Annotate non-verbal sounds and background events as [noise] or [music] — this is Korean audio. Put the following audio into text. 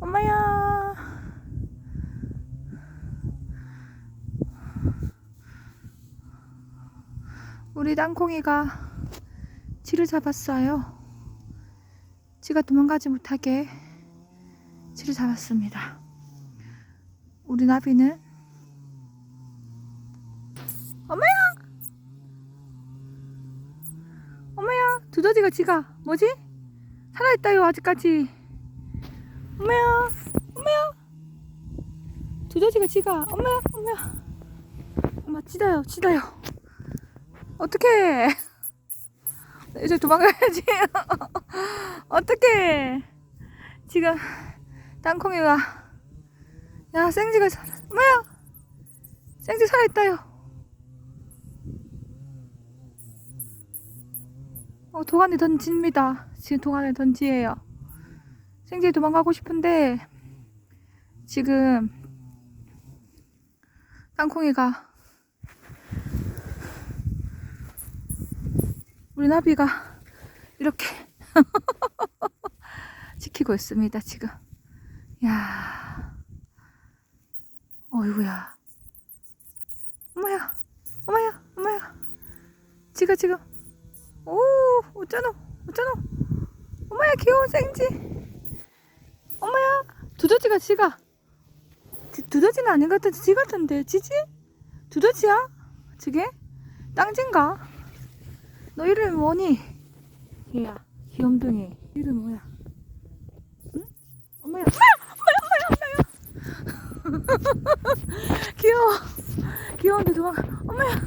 엄마야. 우리 땅콩이가 쥐를 잡았어요. 쥐가 도망가지 못하게 쥐를 잡았습니다. 우리 나비는 엄마야! 엄마야! 두더지가 쥐가 뭐지? 살아있다요 아직까지. 엄마야! 엄마야! 두더지가 쥐가 엄마야! 엄마야! 엄마 찌다요 찌다요. 어떡해! 이제 도망가야지. [laughs] 어떡해! 지금 땅콩이가 야 생쥐가 살아 엄마야! 생쥐 살아있다요. 어, 도안에 던집니다. 지금 도안에 던지예요. 생쥐 도망가고 싶은데 지금 땅콩이가 우리 나비가 이렇게 [laughs] 지키고 있습니다. 지금. 야. 어이구야. 엄마야 엄마야 엄마야. 지가 지금. 오 어쩌노 어쩌노. 엄마야 귀여운 엄마야 두더지가 지가 두- 두더지는 아닌 것 같은데 지 같은데 지지? 두더지야? 저게? 땅진가? 너 이름이 뭐니? 얘야 귀염둥이 이름 뭐야? 응? 엄마야 엄마야 엄마야 엄마야 [laughs] 귀여워 귀여운데 도망가 엄마야 [laughs]